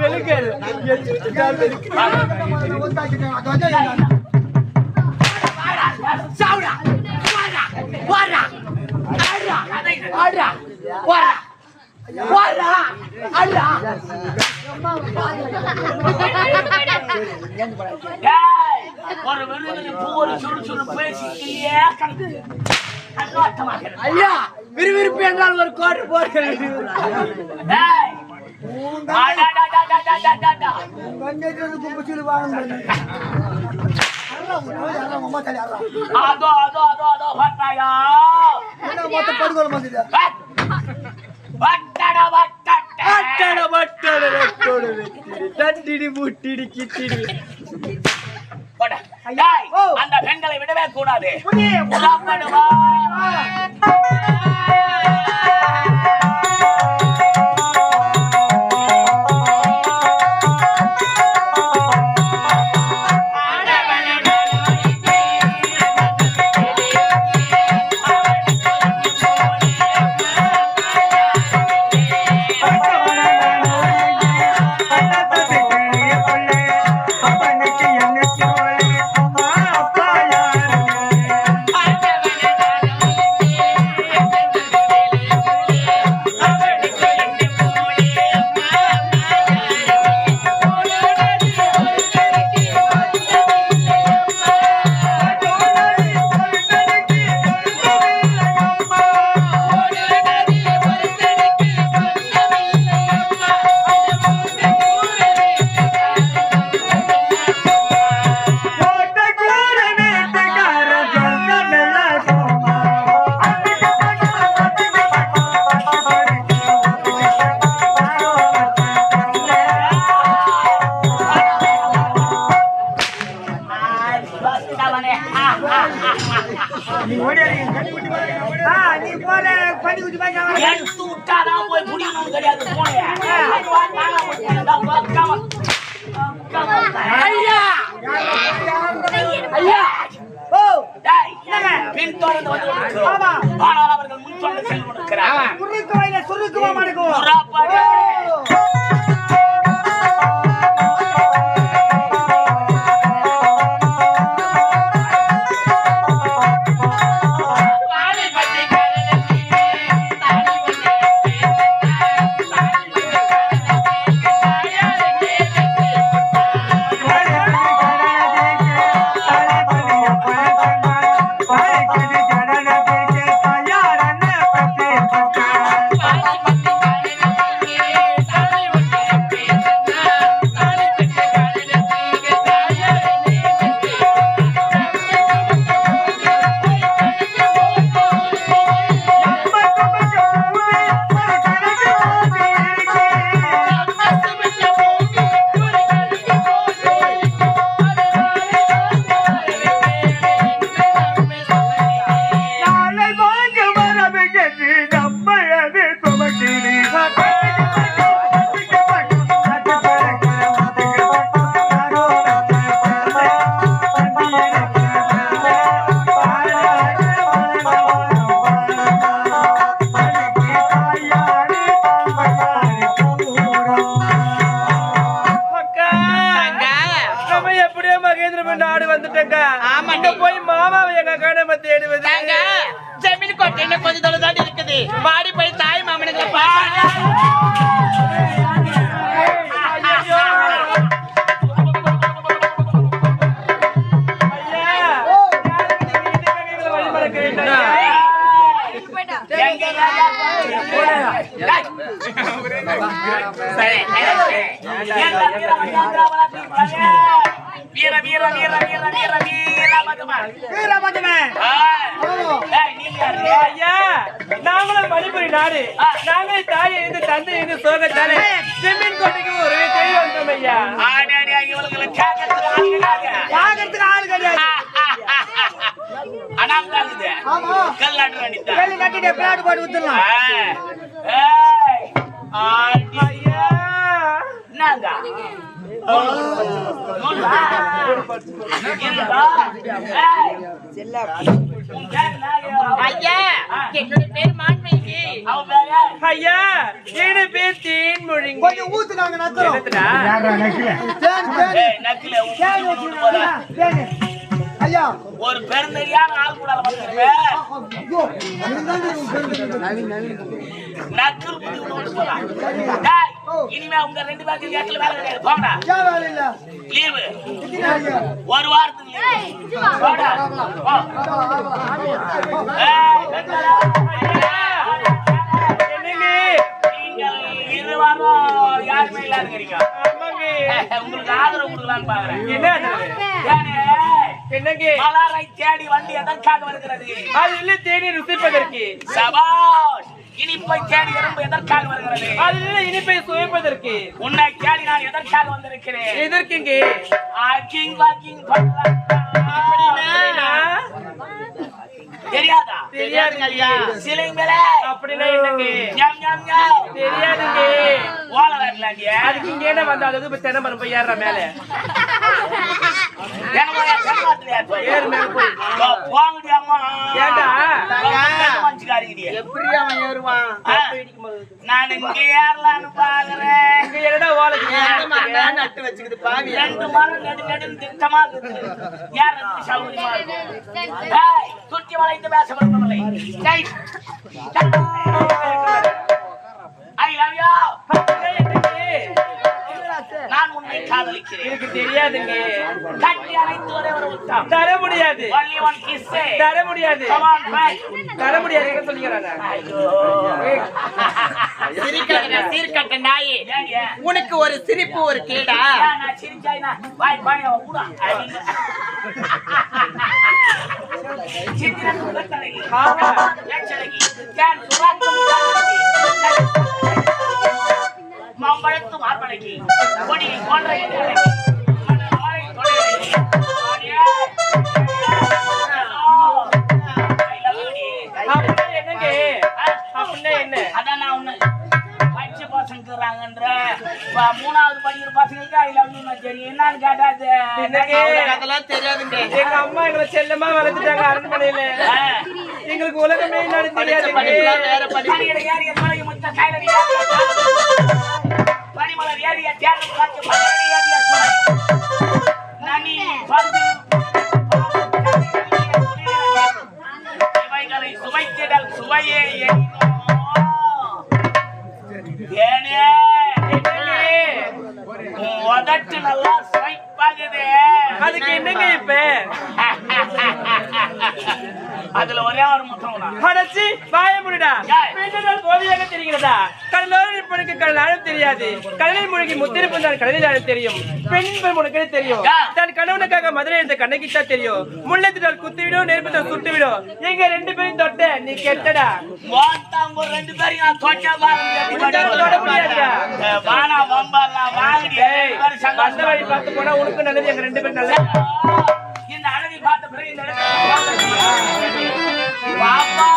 வெளுக்கு ஒரு ஒரு சுறு சுறு பேசி ஐயா விறுவிறுப்பு என்றால் ஒரு கோட்டு போடுகிறது அதோ அதோ அதோ அதோ பட்டாயா மொத்த படுகொலை மாதிரி தட்டிடி முட்டிடி கிட்டிடி. அந்த பெண்களை விடவே கூடாது. எப்படியோ மகேந்திரபுரம் நாடு வந்துட்டோங்க. அங்க போய் மாமாவை எங்க கடமை தேடுவது ஜமீன் கொட்டை கொஞ்சம் தொலை தாண்டி இருக்குது. மாடி போய் தாய் மாமனுக்கு. சரி, வீர வீர வீர வீர வீர வீர மதுமன் வீர மதுமன் நாங்களும் மணிபுரி நாடு நாங்களே தாயை இருந்து தந்தை இருந்து சோகத்தாலே செம்மின் கோட்டைக்கு ஒரு கை வந்தோம் ஐயா கேட்கறதுக்கு ஆள் கிடையாது அனாமதாகுது கல்லாட்டு அணித்தா கல்லு கட்டிட்டு பிளாட் போட்டு ஊத்தலாம் ஐயா என்னங்க ஐயா என்னோட பேர் மான்மைக்கு நக்கல நக்கல ஐயா. ஒரு பெருந்தறியான ஆள் கூட இனிமே உங்க ரெண்டு பேருக்கு இடத்துல வேலை கிடையாது. போங்கடா. வேலை இல்ல. லீவு. ஒரு வாரத்துக்கு லீவு. போடா. போ. ஏய், வெங்கடா. என்னங்க? நீங்கள் இரு வாரம் யாருமே இல்லாத உங்களுக்கு ஆதரவு கொடுக்கலான்னு பாக்குறேன். என்ன என்னங்க? மலரை தேடி வண்டி எதற்காக வருகிறது? அது இல்லை தேடி ருசிப்பதற்கு. சபாஷ் இனிப்பை தேடி எறும்பு எதற்காக வருகிறது? அது இல்லை இனிப்பை சுவைப்பதற்கு. உன்னை தேடி நான் எதற்காக வந்திருக்கிறேன்? எதற்குங்க? ஆக்கிங் வாக்கிங்? தெரியாதா? தெரியாதுங்க ஐயா சிலைங்களே. அப்படின்னா என்னங்க? ஞம், ஞம், ஞம். தெரியாதுங்க. ஓலை வரலாங்க. அதுக்கு இங்க என்ன வந்தா அது இப்ப தென்னை மரம் போய் ஏறுற மேல. நான் இங்க ஏறலான்னு பாக்குறேன். நட்டு வச்சுக்குது பாவி? ரெண்டு மரம் நடு நடுன்னு திட்டமா இருக்குது. ஏறதுக்கு சௌகரியமா இருக்கும் சுற்றி வளைந்து பேச விரும்பவில்லை டேய். I love you? நான் உன்னை காதலிக்கிறேன். எனக்கு தெரியாதுங்க. கட்டி அணைத்து ஒரே ஒரு உத்தம். தர முடியாது. Only one kiss தர முடியாது. Come on back. தர முடியாது. என்ன சொல்லிக்கிறாங்க? சிரிக்காத சீர்கட்ட நாயே. உனக்கு ஒரு சிரிப்பு ஒரு கேடா. நான் சிரிச்சாயினா? வாய். ஐ லவ் யூ அப்படின்னா என்னங்க அப்படின்னா என்ன அதான் நான் ஒண்ணு பச்சை பசங்கிறாங்கன்ற. மூணாவது படிக்கிற பசங்களுக்கு ஐ லவ் யூ தெரியும் என்னன்னு கேட்டா அது என்னங்க? அவனுக்கு அதெல்லாம் தெரியாதுங்க. எங்க அம்மா எங்களை செல்லமா வளர்த்துட்டாங்க அரண்மனையில. ஆ. எங்களுக்கு உலகமே என்னன்னு தெரியாது படிப்புலாம் வேற படிப்பு. அதுக்கு என்னங்க இப்ப அதுல ஒரே ஒரு முத்தம் அடைச்சி வாய முடிடா. பெண்ணுடன் போதியாக தெரிகிறதா? கடலோர இருப்பனுக்கு கடல் ஆழம் தெரியாது. கடலில் மூழ்கி முத்திருப்பம் தான் கடலில் ஆழம் தெரியும். பெண் உனக்கு தெரியும். தன் கணவனுக்காக மதுரை இந்த கண்ணகி தான் தெரியும். முள்ளத்தினால் குத்திவிடும் நெருப்பத்தை சுட்டுவிடும். எங்க ரெண்டு பேரும் தொட்ட நீ கெட்டடா. ரெண்டு நான் தொட்ட முடியாதுடா. வானா வாங்கடி. வழி பார்த்து போனா உனக்கு நல்லது எங்க ரெண்டு பேரும் நல்லது. பாப்பா